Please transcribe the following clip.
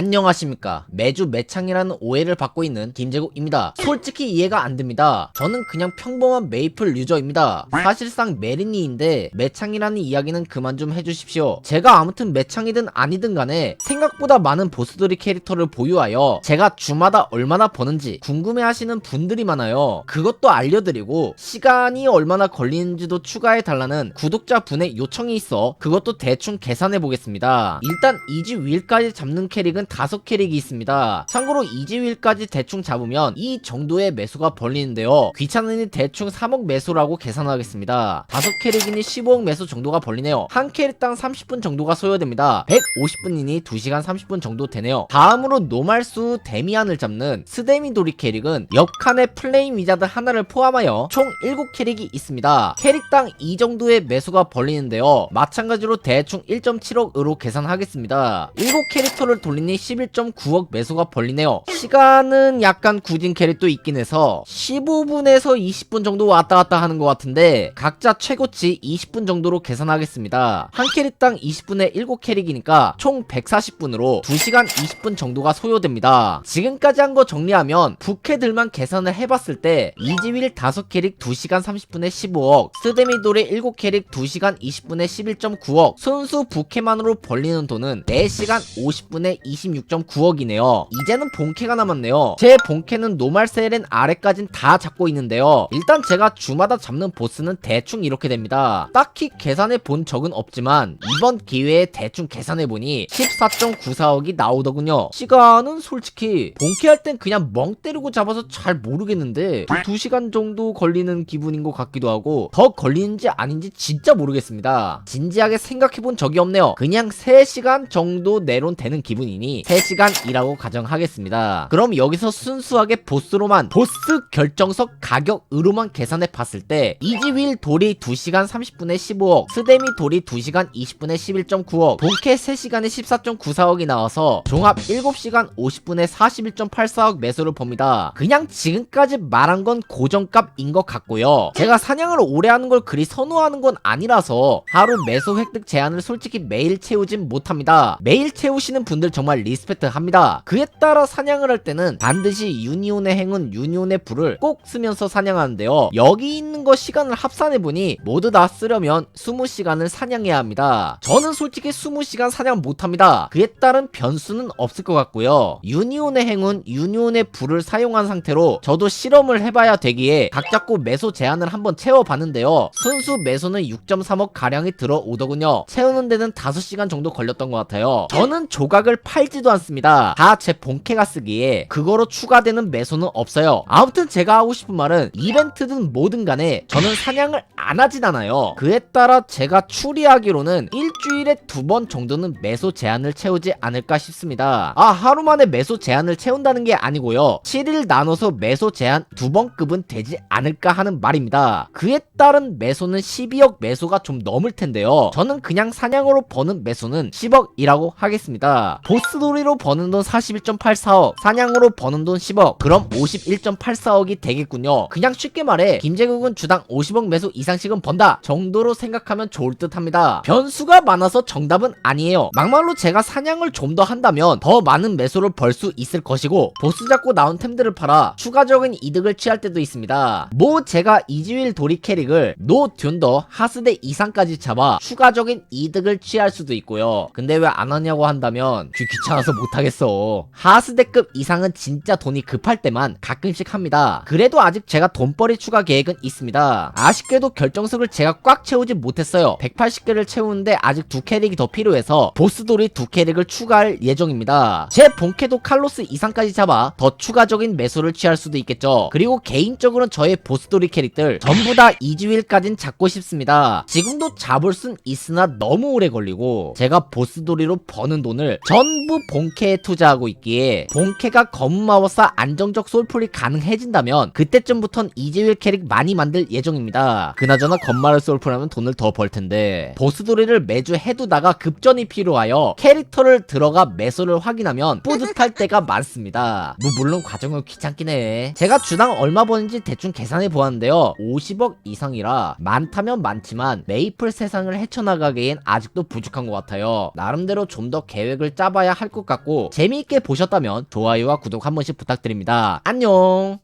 안녕하십니까. 매주 매창이라는 오해를 받고 있는 김재국입니다. 솔직히 이해가 안 됩니다. 저는 그냥 평범한 메이플 유저입니다. 사실상 메리니인데 매창이라는 이야기는 그만 좀 해주십시오. 제가 아무튼 매창이든 아니든 간에 생각보다 많은 보스돌이 캐릭터를 보유하여 제가 주마다 얼마나 버는지 궁금해하시는 분들이 많아요. 그것도 알려드리고 시간이 얼마나 걸리는지도 추가해 달라는 구독자분의 요청이 있어 그것도 대충 계산해 보겠습니다. 일단 이지 윌까지 잡는 캐릭은 다섯 캐릭이 있습니다. 참고로 이지 윌까지 대충 잡으면 이 정도의 매수가 벌리는데요. 귀찮으니 대충 3억 매수라고 계산하겠습니다. 다섯 캐릭이니 15억 매수 정도가 벌리네요. 한 캐릭당 30분 정도가 소요됩니다. 150분이니 2시간 30분 정도 되네요. 다음으로 노말수 데미안을 잡는 스데미도리 캐릭은 옆칸에 플레임 위자드 하나를 포함하여 총 7캐릭이 있습니다. 캐릭당 이 정도의 매수가 벌리는데요. 마찬가지로 대충 1.7억으로 계산하겠습니다. 7캐릭터를 돌리니 11.9억 매수가 벌리네요. 시간은 약간 굳은 캐릭도 있긴 해서 15분에서 20분 정도 왔다 갔다 하는 것 같은데 각자 최고치 20분 정도로 계산하겠습니다. 한 캐릭당 20분에 7캐릭이니까 총 140분으로 2시간 20분 정도가 소요됩니다. 지금까지 한 거 정리하면 부캐들만 계산을 해봤을 때 이지윌 5캐릭 2시간 30분에 15억, 스데미돌의 7캐릭 2시간 20분에 11.9억, 순수 부캐만으로 벌리는 돈은 4시간 50분에 26.9억이네요. 이제는 본캐가 남았네요. 제 본캐는 노말셀엔 아래까진 다 잡고 있는데요. 일단 제가 주마다 잡는 보스는 대충 이렇게 됩니다. 딱히 계산해 본 적은 없지만 이번 기회에 대충 계산해 보니 14.94억이 나오더군요. 시간은 솔직히 본캐 할 땐 그냥 멍 때리고 잡아서 잘 모르겠는데 2시간 정도 걸리는 기분인 것 같기도 하고 더 걸리는지 아닌지 진짜 모르겠습니다. 진지하게 생각해 본 적이 없네요. 그냥 3시간 정도 내론 되는 기분이니 3시간이라고 가정하겠습니다. 그럼 여기서 순수하게 보스로만 보스 결정석 가격으로만 계산해 봤을 때 이지윌 돌이 2시간 30분에 15억 스데미 돌이 2시간 20분에 11.9억 본캐 3시간에 14.94억이 나와서 종합 7시간 50분에 41.84억 매수를 봅니다. 그냥 지금까지 말한 건 고정값인 것 같고요. 제가 사냥을 오래 하는 걸 그리 선호하는 건 아니라서 하루 매수 획득 제한을 솔직히 매일 채우진 못합니다. 매일 채우시는 분들 정말 리스펙트 합니다. 그에 따라 사냥을 할 때는 반드시 유니온의 행운, 유니온의 불을 꼭 쓰면서 사냥하는데요. 여기 있는 거 시간을 합산해보니 모두 다 쓰려면 20시간을 사냥해야 합니다. 저는 솔직히 20시간 사냥 못합니다. 그에 따른 변수는 없을 것 같고요. 유니온의 행운, 유니온의 불을 사용한 상태로 저도 실험을 해봐야 되기에 각 잡고 매소 제한을 한번 채워봤는데요. 순수 매소는 6.3억 가량이 들어오더군요. 채우는 데는 5시간 정도 걸렸던 것 같아요. 저는 조각을 팔지도 않습니다. 다 제 본캐가 쓰기에 그거로 추가되는 매소는 없어요. 아무튼 제가 하고 싶은 말은 이벤트든 뭐든 간에 저는 사냥을 안 하진 않아요. 그에 따라 제가 추리하기로는 일주일에 두 번 정도는 매소 제한을 채우지 않을까 싶습니다. 아 하루 만에 매소 제한을 채운다는 게 아니고요. 7일 나눠서 매소 제한 두 번 급은 되지 않을까 하는 말입니다. 그에 따른 매소는 12억 매소가 좀 넘을 텐데요. 저는 그냥 사냥으로 버는 매소는 10억이라고 하겠습니다. 보스 놀이로 버는 돈 41.84억, 사냥으로 버는 돈 10억, 그럼 51.84억이 되겠군요. 그냥 쉽게 말해 김재국은 주당 50억 매수 이상씩은 번다 정도로 생각하면 좋을 듯 합니다. 변수가 많아서 정답은 아니에요. 막말로 제가 사냥을 좀 더 한다면 더 많은 매수를 벌 수 있을 것이고 보스 잡고 나온 템들을 팔아 추가적인 이득을 취할 때도 있습니다. 뭐 제가 이지윌 도리 캐릭을 노 듄더 하스대 이상까지 잡아 추가적인 이득을 취할 수도 있고요. 근데 왜 안 하냐고 한다면 귀 귀찮 아서 못하겠어. 하스대급 이상은 진짜 돈이 급할 때만 가끔씩 합니다. 그래도 아직 제가 돈벌이 추가 계획은 있습니다. 아쉽게도 결정석을 제가 꽉 채우지 못했어요. 180개를 채우는데 아직 두 캐릭이 더 필요해서 보스돌이 두 캐릭을 추가할 예정입니다. 제 본캐도 칼로스 이상까지 잡아 더 추가적인 매수를 취할 수도 있겠죠. 그리고 개인적으로는 저의 보스돌이 캐릭들 전부 다 이주일까진 잡고 싶습니다. 지금도 잡을 순 있으나 너무 오래 걸리고 제가 보스돌이로 버는 돈을 전부 본캐에 투자하고 있기에 본캐가 검마워사 안정적 솔풀이 가능해진다면 그때쯤부턴 이지윌 캐릭 많이 만들 예정입니다. 그나저나 검마를 솔풀하면 돈을 더 벌 텐데 보스돌이를 매주 해두다가 급전이 필요하여 캐릭터를 들어가 매수를 확인하면 뿌듯할 때가 많습니다. 뭐 물론 과정은 귀찮긴 해. 제가 주당 얼마 버는지 대충 계산해 보았는데요. 50억 이상이라 많다면 많지만 메이플 세상을 헤쳐나가기엔 아직도 부족한 것 같아요. 나름대로 좀 더 계획을 짜봐야 할것 같고 재미있게 보셨다면 좋아요와 구독 한 번씩 부탁드립니다. 안녕!